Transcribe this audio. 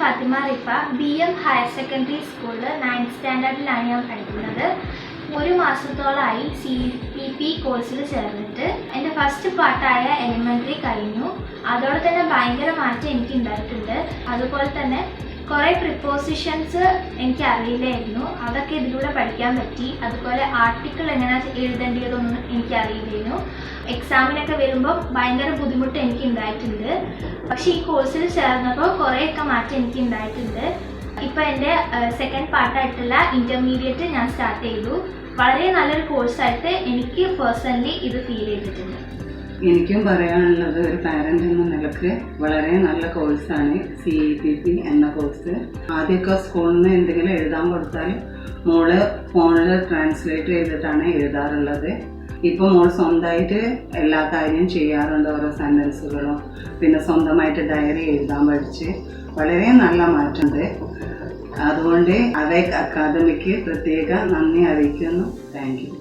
Fatima Rifa B M higher secondary സ്കൂളിൽ ninth സ്റ്റാൻഡേർഡിലാണ് ഞാൻ പഠിക്കുന്നത്. ഒരു മാസത്തോളമായി സി പി പി കോഴ്സിൽ ചേർന്നിട്ട്. എന്റെ ഫസ്റ്റ് പാർട്ടായ എലിമെന്ററി കഴിഞ്ഞു. അതോടെ തന്നെ ഭയങ്കര മാറ്റം എനിക്ക് ഉണ്ടായിട്ടുണ്ട് അതുപോലെ തന്നെ കുറേ പ്രിപ്പോസിഷൻസ് എനിക്ക് അറിയില്ലായിരുന്നു അതൊക്കെ ഇതിലൂടെ പഠിക്കാൻ പറ്റി. അതുപോലെ ആർട്ടിക്കിൾ എങ്ങനെ എഴുതേണ്ടതൊന്നും എനിക്ക് അറിയില്ലായിരുന്നു എക്സാമിനൊക്കെ വരുമ്പോൾ ഭയങ്കര ബുദ്ധിമുട്ട് എനിക്ക് ഉണ്ടായിട്ടുണ്ട് പക്ഷേ ഈ കോഴ്സിൽ ചേർന്നപ്പോൾ കുറേയൊക്കെ മാറ്റം എനിക്ക് ഉണ്ടായിട്ടുണ്ട് ഇപ്പം എന്റെ സെക്കൻഡ് പാർട്ടായിട്ടുള്ള ഇന്റർമീഡിയറ്റ് ഞാൻ സ്റ്റാർട്ട് ചെയ്തു. വളരെ നല്ലൊരു കോഴ്സായിട്ട് എനിക്ക് പേഴ്സണലി ഇത് ഫീൽ ചെയ്തിട്ടുണ്ട്. എനിക്കും പറയാനുള്ളത് ഒരു പാരന്റ് എന്ന നിലയ്ക്ക് വളരെ നല്ല കോഴ്സാണ് സി ഇ പി പി എന്ന കോഴ്സ്. ആദ്യമൊക്കെ സ്കൂളിൽ നിന്ന് എന്തെങ്കിലും എഴുതാൻ കൊടുത്താൽ മോൾ ഫോണിൽ ട്രാൻസ്ലേറ്റ് ചെയ്തിട്ടാണ് എഴുതാറുള്ളത്. ഇപ്പോൾ മോൾ സ്വന്തമായിട്ട് എല്ലാ കാര്യവും ചെയ്യാറുണ്ട് ഓരോ സെന്റൻസുകളും പിന്നെ സ്വന്തമായിട്ട് ഡയറി എഴുതാൻ പഠിച്ച്. വളരെ നല്ല മാറ്റമുണ്ട്. അതുകൊണ്ട് അവേക്ക് അക്കാദമിക്ക് പ്രത്യേക നന്ദി അറിയിക്കുന്നു. Thank you